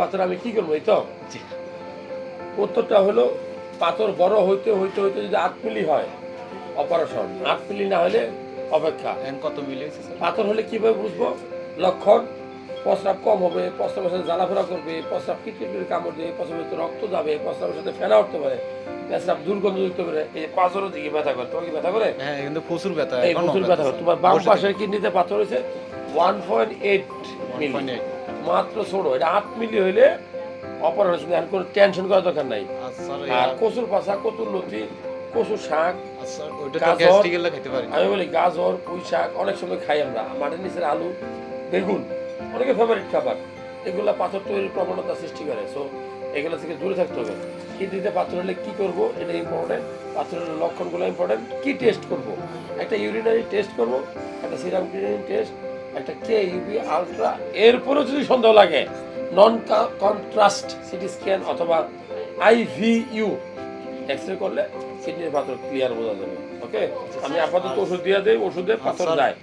পাথর আমি কি করব এই তো? উত্তরটা হলো পাথর বড় হইতে হইতে হইতে যদি আট মিলি হয় অপারেশন। আট মিলি না হলে অপেক্ষা। কত মিলি পাথর হলে কীভাবে বুঝব? লক্ষণ প্রস্রাব কম হবে প্রস্রাবের সাথে জ্বালাফেরা করবে প্রস্রাব কিটকিট কামড় দেবে প্রস্রাবের সাথে রক্ত যাবে প্রস্রাবের সাথে ফেনা উঠতে পারে প্রস্রাব দুর্গন্ধ যুক্ত করে এই দিকে ব্যথা করে। তোমার কি ব্যথা করে? হ্যাঁ কিন্তু প্রচুর ব্যথা প্রচুর ব্যথা করে। তোমার বাম পাশের কিডনিতে পাথর হয়েছে? ওয়ান পয়েন্ট এইট মিলি মাত্র ছোট এটা আট মিলি হইলে অপারেশন আর কোনো টেনশন করার দরকার নাই। আর কচুর পাশা কচুর লতি কচুর শাক আমি বলি গাজর পুঁই শাক অনেক সময় খাই আমরা। মাটির নিচের আলু বেগুন অনেকে ফেভারিট খাবার। এগুলা পাথর তৈরির প্রবণতা সৃষ্টি করে। সো এগুলো থেকে দূরে থাকতে হবে। কিডনিতে পাথর হলে কি করব? এটা ইম্পর্টেন্ট পাথরের লক্ষণগুলো ইম্পর্টেন্ট কি টেস্ট করব? একটা ইউরিনারি টেস্ট করব। একটা সিরাম টেস্ট একটা কে ইউবি আলট্রা এরপরেও যদি সন্দেহ লাগে নন কন্ট্রাস্ট সিটি স্ক্যান অথবা আইভিইউ এক্স রে করলে কিডনির পাথর ক্লিয়ার বোঝা যাবে ওকে আমি আপাতত ওষুধ দিয়ে দেই ওষুধে পাথর যায়।